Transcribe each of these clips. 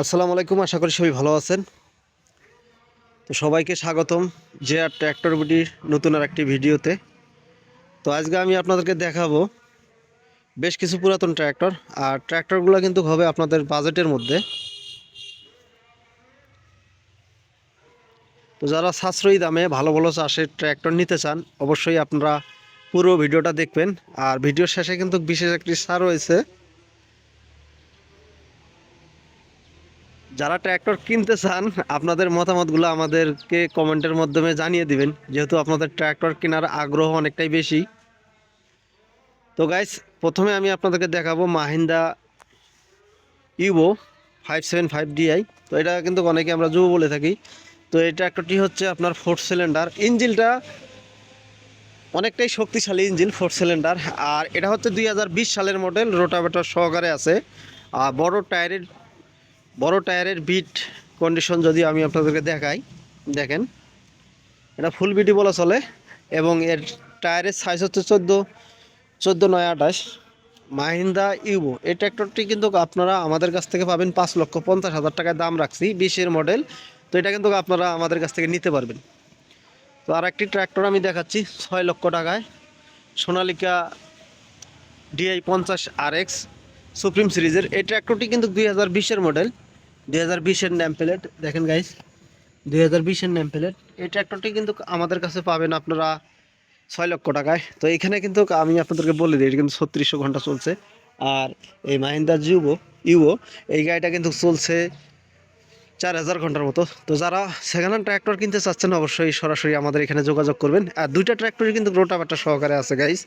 আসসালামু আলাইকুম, আশা করি সবাই ভালো আছেন। তো সবাইকে স্বাগতম যে আর ট্র্যাক্টর বুটির নতুন আর একটি ভিডিওতে। তো আজকে আমি আপনাদেরকে দেখাবো বেশ কিছু পুরাতন ট্র্যাক্টর, আর ট্র্যাক্টরগুলো কিন্তু হবে আপনাদের বাজেটের মধ্যে। তো যারা সাশ্রয়ী দামে ভালো ভালো চাষের ট্র্যাক্টর নিতে চান, অবশ্যই আপনারা পুরো ভিডিওটা দেখবেন। আর ভিডিওর শেষে কিন্তু বিশেষ একটি সার রয়েছে। যারা ট্র্যাক্টর কিনতে চান, আপনাদের মতামতগুলো আমাদেরকে কমেন্টের মাধ্যমে জানিয়ে দিবেন। যেহেতু আপনাদের ট্র্যাক্টর কেনার আগ্রহ অনেকটাই বেশি। তো গাইস প্রথমে আমি আপনাদেরকে দেখাবো Mahindra Yuvo five seven five DI তো এটা কিন্তু অনেকে আমরা যুব বলে থাকি। তো এই ট্র্যাক্টরটি হচ্ছে আপনার ফোর্থ সিলিন্ডার। ইঞ্জিনটা অনেকটাই শক্তিশালী ইঞ্জিন ফোর সিলিন্ডার। আর এটা হচ্ছে দুই হাজার বিশ সালের মডেল, রোটাভেটার সহকারে আছে। আর বড় টায়ারের বড় টায়ারের বিট কন্ডিশন যদি আমি আপনাদেরকে দেখাই, দেখেন। এটা ফুল বিটি বলা চলে, এবং এর টায়ারের সাইজ হচ্ছে চোদ্দ চোদ্দ নয় আঠাশ। মাহিন্দা ইউবো এই ট্র্যাক্টরটি কিন্তু আপনারা আমাদের কাছ থেকে পাবেন পাঁচ লক্ষ পঞ্চাশ হাজার টাকায় দাম রাখছি, বিশের মডেল তো এটা কিন্তু আপনারা আমাদের কাছ থেকে নিতে পারবেন। তো আর একটি ট্র্যাক্টর আমি দেখাচ্ছি, ছয় লক্ষ টাকায়। সোনালিকা ডিআই পঞ্চাশ আর এক্স সুপ্রিম সিরিজের এই ট্র্যাক্টরটি কিন্তু দুই হাজার বিশের মডেল দুই হাজার বিশের ন্যাম প্লেট দেখেন গাইস দুই হাজার বিশের ন্যাম প্লেট এই ট্র্যাক্টরটি কিন্তু আমাদের কাছে পাবেন আপনারা ছয় লক্ষ টাকায়। তো এখানে কিন্তু আমি আপনাদেরকে বলে দিই, এটা কিন্তু ছত্রিশশো ঘণ্টা চলছে। আর এই মাহিন্দা জিউবো ইউবো, এই গাড়িটা কিন্তু চলছে চার হাজার ঘণ্টার মতো। তো যারা সেকেন্ড হ্যান্ড ট্র্যাক্টর কিনতে চাচ্ছেন, অবশ্যই সরাসরি আমাদের এখানে যোগাযোগ করবেন। আর দুইটা ট্র্যাক্টরই কিন্তু রোটাভেটার সহকারে আছে গাইস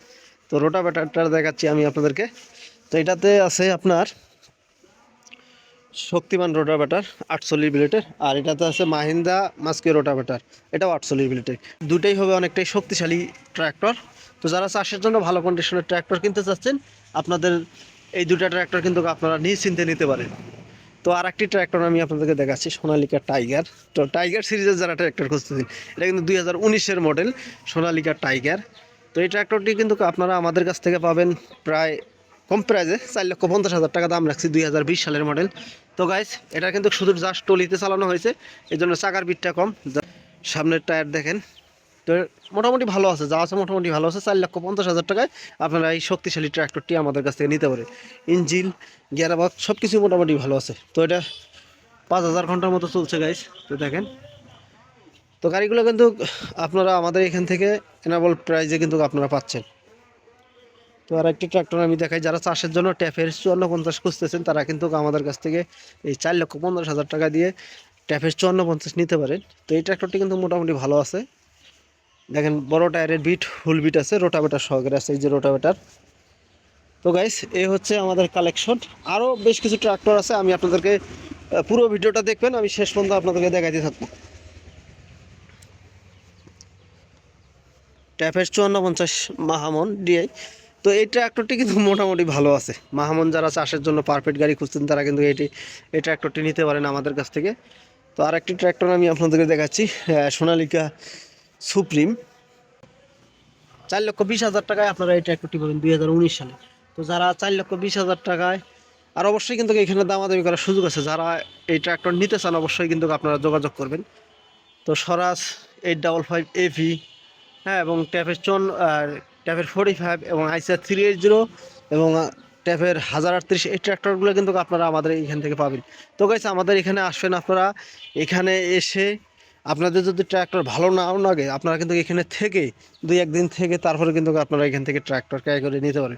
তো রোটাভেটারটা দেখাচ্ছি আমি আপনাদেরকে। তো এটাতে আছে আপনার শক্তিমান রোটাভেটার, আটচল্লিশ বিলেটের, আর এটাতে আছে মাহিন্দা মাস্কিও রোটাভেটার, এটাও আটচল্লিশ বিলেটের। দুটাই হবে অনেকটাই শক্তিশালী ট্র্যাক্টর। তো যারা চাষের জন্য ভালো কন্ডিশনের ট্র্যাক্টর কিনতে চাচ্ছেন, আপনাদের এই দুটা ট্র্যাক্টর কিন্তু আপনারা নিশ্চিন্তে নিতে পারেন। তো আর একটি ট্র্যাক্টর আমি আপনাদেরকে দেখাচ্ছি, সোনালিকা টাইগার। তো টাইগার সিরিজের যারা ট্র্যাক্টর খুঁজতেছেন, এটা কিন্তু দুই হাজার উনিশের মডেল, সোনালিকা টাইগার। তো এই ট্র্যাক্টরটি কিন্তু আপনারা আমাদের কাছ থেকে পাবেন প্রায় কম প্রাইজে চার লক্ষ পঞ্চাশ হাজার টাকা দাম রাখছি, দুই হাজার বিশ সালের মডেল। তো গাইস এটা কিন্তু শুধু জাস্ট টলিতে চালানো হয়েছে এই জন্য চাকার বিটটা কম। সামনের টায়ার দেখেন, তো মোটামুটি ভালো আছে, যা আছে মোটামুটি ভালো আছে। চার লক্ষ পঞ্চাশ হাজার টাকায় আপনারা এই শক্তিশালী ট্র্যাক্টরটি আমাদের কাছ থেকে নিতে পারে ইঞ্জিন গিয়ারবক্স সব কিছু মোটামুটি ভালো আছে। তো এটা পাঁচ হাজার ঘণ্টার মতো চলছে গাইস তো দেখেন। তো গাড়িগুলো কিন্তু আপনারা আমাদের এখান থেকে এনাবল প্রাইজে কিন্তু আপনারা পাচ্ছেন। তো আর একটি ট্রাক্টর আমি দেখাই, যারা চাষের জন্য ট্যাফের চুয়ান্ন পঞ্চাশ খুঁজতেছেন, তারা কিন্তু আমাদের কাছ থেকে এই চার লক্ষ পঞ্চাশ হাজার টাকা দিয়ে ট্যাফের চুয়ান্ন পঞ্চাশ নিতে পারেন। তো এই ট্রাক্টরটি কিন্তু মোটামুটি ভালো আছে। দেখেন, বড় টায়ারের বিট ফুল বিট আছে রোটাভেটার সহকারে আছে এই যে রোটাভেটার তো গাইস এ হচ্ছে আমাদের কালেকশন আরও বেশ কিছু ট্রাক্টর আছে, আমি আপনাদেরকে পুরো ভিডিওটা দেখবেন, আমি শেষ পর্যন্ত আপনাদেরকে দেখাইতে থাকব। ট্যাফের চুয়ান্ন পঞ্চাশ মাহামন ডিআই তো এই ট্র্যাক্টরটি কিন্তু মোটামুটি ভালো আছে। মাহামন যারা চাষের জন্য পারফেক্ট গাড়ি খুঁজছেন, তারা কিন্তু এটি এই ট্র্যাক্টরটি নিতে পারেন আমাদের কাছ থেকে। তো আর একটি ট্র্যাক্টর আমি আপনাদেরকে দেখাচ্ছি সোনালিকা সুপ্রিম। চার লক্ষ বিশ হাজার টাকায় আপনারা এই ট্র্যাক্টরটি পাবেন দুই হাজার উনিশ সালে। তো যারা চার লক্ষ বিশ হাজার টাকায়, আর অবশ্যই কিন্তু এখানে দামাদামি করার সুযোগ আছে। যারা এই ট্র্যাক্টর নিতে চান, অবশ্যই কিন্তু আপনারা যোগাযোগ করবেন। তো Swaraj eight double five AV হ্যাঁ এবং ট্যাপের চন ট্যাপের ফোর্টি ফাইভ এবং আইসিআর থ্রি এইট জিরো এবং ট্যাপের হাজার আটত্রিশ এই ট্র্যাক্টরগুলো কিন্তু আপনারা আমাদের এখান থেকে পাবেন। তো গাইছে আমাদের এখানে আসবেন আপনারা। এখানে এসে আপনাদের যদি ট্র্যাক্টর ভালো নাও লাগে, আপনারা কিন্তু এখানে থেকে দুই একদিন থেকে তারপরে কিন্তু আপনারা এখান থেকে ট্র্যাক্টর ক্রয় করে নিতে পারেন।